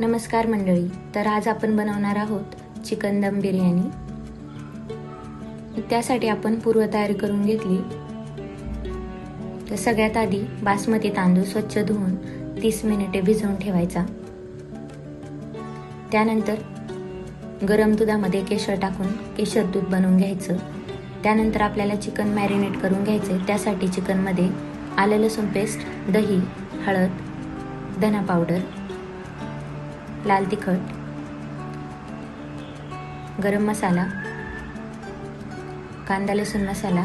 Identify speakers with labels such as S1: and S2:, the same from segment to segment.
S1: नमस्कार मंडळी तर आज आपण बनवणार आहोत चिकन दम बिर्याणी. त्यासाठी आपण पूर्वतयारी करून घेतली. तर सगळ्यात आधी बासमती तांदूळ स्वच्छ धुवून तीस मिनिटे भिजवून ठेवायचा. त्यानंतर गरम दुधामध्ये केशर टाकून केशर दूध बनवून घ्यायचं. त्यानंतर आपल्याला चिकन मॅरिनेट करून घ्यायचं त्यासाठी चिकनमध्ये आलं लसूण पेस्ट दही हळद धना पावडर लाल तिखट गरम मसाला कांदा लसूण मसाला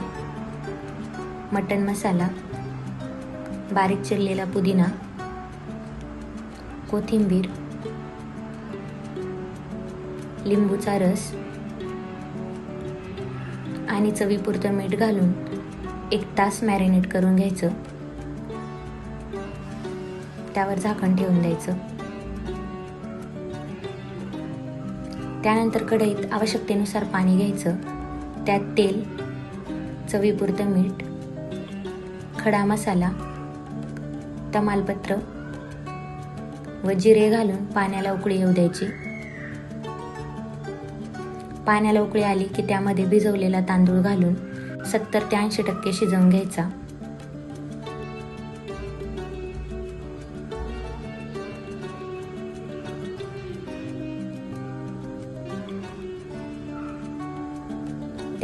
S1: मटन मसाला बारीक चिरलेला पुदिना कोथिंबीर लिंबूचा रस आणि चवीपुरतं मीठ घालून एक तास मॅरिनेट करून घ्यायचं. त्यावर झाकण ठेवून द्यायचं. त्यानंतर कढईत आवश्यकतेनुसार पाणी घ्यायचं. त्यात तेल चवीपुरतं मीठ खडा मसाला तमालपत्र व जिरे घालून पाण्याला उकळी येऊ द्यायची. पाण्याला उकळी आली की त्यामध्ये भिजवलेला तांदूळ घालून सत्तर ते ऐंशी टक्के शिजवून घ्यायचा.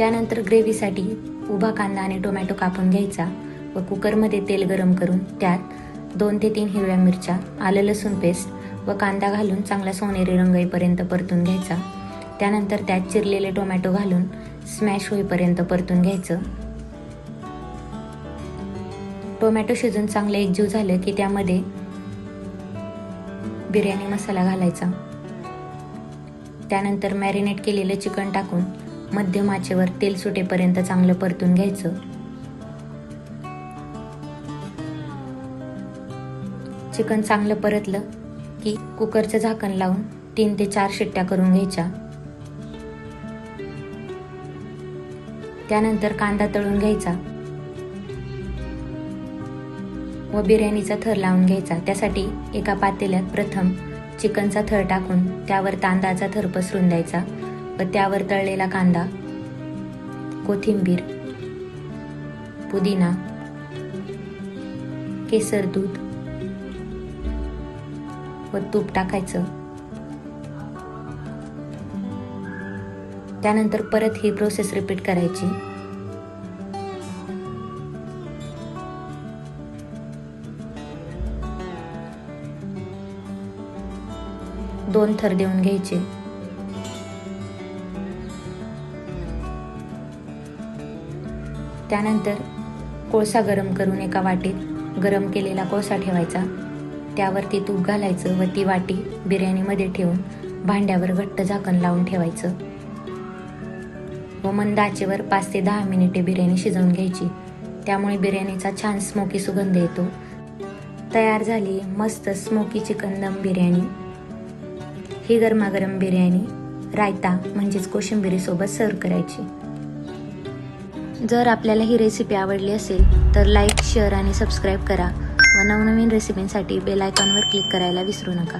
S1: त्यानंतर ग्रेव्हीसाठी उभा कांदा आणि टोमॅटो कापून घ्यायचा व कुकरमध्ये तेल गरम करून त्यात दोन ते तीन हिरव्या मिरच्या आलं लसूण पेस्ट व कांदा घालून चांगला सोनेरी रंग येईपर्यंत परतून घ्यायचा. त्यानंतर त्यात चिरलेले टोमॅटो घालून स्मॅश होईपर्यंत परतून घ्यायचं. टोमॅटो शिजून चांगलं एकजीव झालं की त्यामध्ये बिर्याणी मसाला घालायचा. त्यानंतर मॅरिनेट केलेलं चिकन टाकून मध्यम आचेवर तेल सुटेपर्यंत चांगलं परतून घ्यायचं. चिकन चांगलं परतलं की कुकरचं झाकण लावून तीन ते चार शिट्ट्या करून घ्यायच्या. त्यानंतर कांदा तळून घ्यायचा. व बिर्याणीचा थर लावून घ्यायचा. त्यासाठी एका पातेल्यात प्रथम चिकनचा थर टाकून त्यावर तांदळाचा थर पसरून द्यायचा. व त्यावर तळलेला कांदा कोथिंबीर पुदिना केसर दूध व तूप टाकायचं. त्यानंतर परत ही प्रोसेस रिपीट करायची. दोन थर देऊन घ्यायचे. त्यानंतर कोळसा गरम करून एका वाटीत गरम केलेला कोळसा ठेवायचा. त्यावरती तूप घालायचं व ती वाटी बिर्याणीमध्ये ठेवून भांड्यावर घट्ट झाकण लावून ठेवायचं. व मंद आचेवर पाच ते दहा मिनिटे बिर्याणी शिजवून घ्यायची. त्यामुळे बिर्याणीचा छान स्मोकी सुगंध येतो. तयार झाली मस्त स्मोकी चिकन दम बिर्याणी. ही गरमागरम बिर्याणी रायता म्हणजेच कोशिंबिरीसोबत सर्व करायची. जर आपल्याला ही रेसिपी आवडली असेल तर लाईक शेअर आणि सबस्क्राईब करा. व नवनवीन रेसिपींसाठी बेल आयकॉनवर क्लिक करायला विसरू नका.